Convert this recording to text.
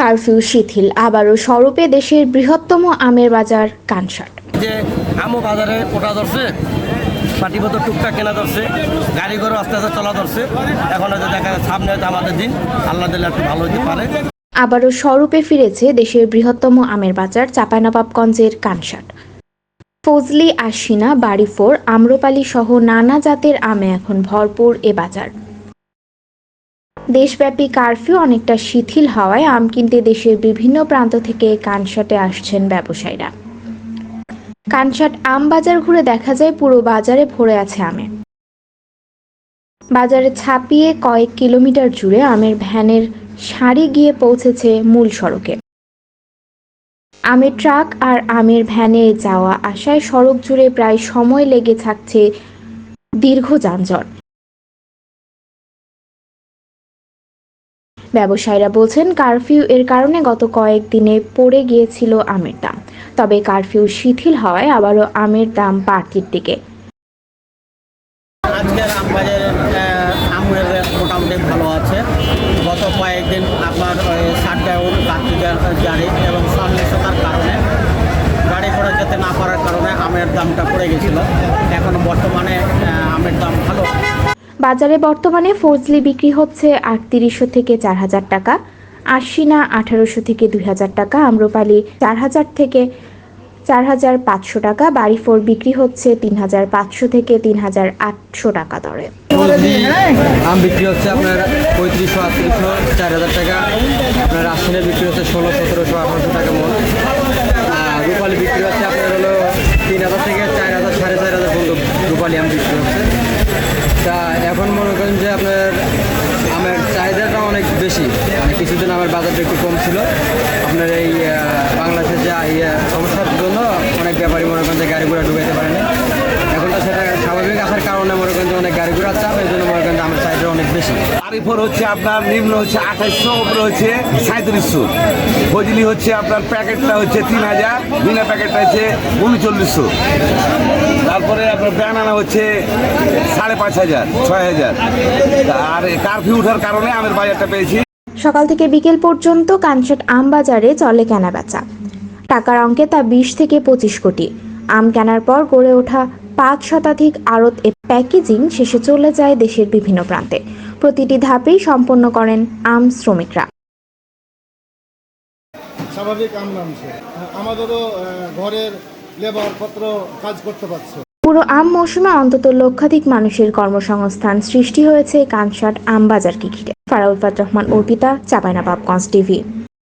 Curfew শিথিল আবারও স্বরূপে দেশের বৃহত্তম আমের বাজার কানসাট যে আমও বাজারে ওঠা ধরছে পাটিপত্র টুকটাক কেনা ধরছে গাড়ি ঘরও আস্তে আস্তে চলা ধরছে। এখন হয়তো দেখা সামনে হয়তো আমাদের দিন আল্লাহ দিলে একটু ভালো হতে পারে। আবারও স্বরূপে ফিরেছে দেশের বৃহত্তম আমের বাজার চাঁপাইনবাবগঞ্জের কানসাট ফজলি আশিনা বাড়িফোর আম্রপালি সহ নানা জাতের আমে এখন ভরপুর এ বাজার। দেশব্যাপী কারফিউ অনেকটা শিথিল হওয়ায় আম কিনতে দেশের বিভিন্ন প্রান্ত থেকে কানসাটে আসছেন ব্যবসায়ীরা। কানসাট আম বাজার ঘুরে দেখা যায় পুরো বাজারে ভরে আছে আমে। বাজারে ছাপিয়ে কয়েক কিলোমিটার জুড়ে আমের ভ্যানের সারি গিয়ে পৌঁছেছে মূল সড়কে। আমের ট্রাক আর আমের ভ্যানে যাওয়া আসায় সড়ক জুড়ে প্রায় সময় লেগে থাকছে দীর্ঘ যানজট। ব্যবসায়ীরা বলছেন, কারফিউ এর কারণে গত কয়েকদিনে পড়ে গিয়েছিল আমের দাম। তবে কারফিউ শিথিল হওয়ায় আবারও আমের দাম বাড়তির দিকে। আজকের আমবাজারের আমের মোটামুটি ভালো আছে। গত কয়েকদিন আপনার শাটডাউন কার্তিকের জারি এবং সন্নিষ্ঠতার কারণে গাড়ি ঘোড়া যেতে না পারার কারণে আমের দামটা পড়ে গেছিল এখন বর্তমানে আমের দাম ভালো। বাজারে বর্তমানে ফজলি বিক্রি হচ্ছে আটত্রিশশো থেকে চার হাজার টাকা, আশিনা আঠারোশো থেকে দুই হাজার টাকা, আম্রপালি চার হাজার থেকে চার হাজার পাঁচশো টাকা, বাড়িফোর বিক্রি হচ্ছে তিন হাজার পাঁচশো থেকে তিন হাজার আটশো টাকা দরে। আম বিক্রি হচ্ছে আপনার পঁয়ত্রিশশো, আটত্রিশশো চার হাজার টাকা। আপনার রাশনের বিক্রি হচ্ছে ষোলো, সতেরোশো, আঠারোশো টাকা আর রূপালি বিক্রি হচ্ছে আপনার হলো তিন হাজার থেকে চার হাজার সাড়ে চার হাজার পর্যন্ত রূপালি আম বিক্রি হচ্ছে। তা এখন মনে করেন যে আপনার, আমের চাহিদাটা অনেক বেশি। মানে কিছুদিন আমার বাজারটা একটু কম ছিল। আপনার এই বাংলাদেশের যে সমস্যার জন্য অনেক ব্যাপারী মনে করেন যে গাড়ি ঘোড়া ঢুকাইতে পারে না এখন তো সেটা স্বাভাবিক আসার কারণে মনে করেন যে অনেক গাড়ি চাপ, এই জন্য মনে করেন যে আমের চাহিদা অনেক বেশি। আরিফোর হচ্ছে আপনার নিম্ন হচ্ছে আঠাশশো উপরে হচ্ছে সাঁত্রিশশো ফজলি হচ্ছে আপনার প্যাকেটটা হচ্ছে তিন হাজার, বিনা প্যাকেটটা হচ্ছে উনচল্লিশশো। তারপরে আপনার ব্যানানা হচ্ছে সাড়ে পাঁচ হাজার ছয় হাজার। আর কারফিউ ওঠার কারণে আমের বাজারটা পেয়েছি। সকাল থেকে বিকেল পর্যন্ত কানসাট আম বাজারে চলে কেনা বেচা। টাকার অঙ্কে তা বিশ থেকে পঁচিশ কোটি। আম কেনার পর গড়ে ওঠা পাঁচ শতাধিক আড়ত এ প্যাকেজিং শেষে চলে যায় দেশের বিভিন্ন প্রান্তে। প্রতিটি ধাপেই সম্পন্ন করেন আম শ্রমিকরা। স্বাভাবিক আম নামছে। আমাদেরও ঘরের লেবার পত্র কাজ করতে পারছে। পুরো আম মৌসুমে অন্তত লক্ষাধিক মানুষের কর্মসংস্থান সৃষ্টি হয়েছে কানসাট আম বাজারকে ঘিরে ফারাউল ফাত রহমান, অর্পিতা, চাপাইনাবাবগঞ্জ টিভি।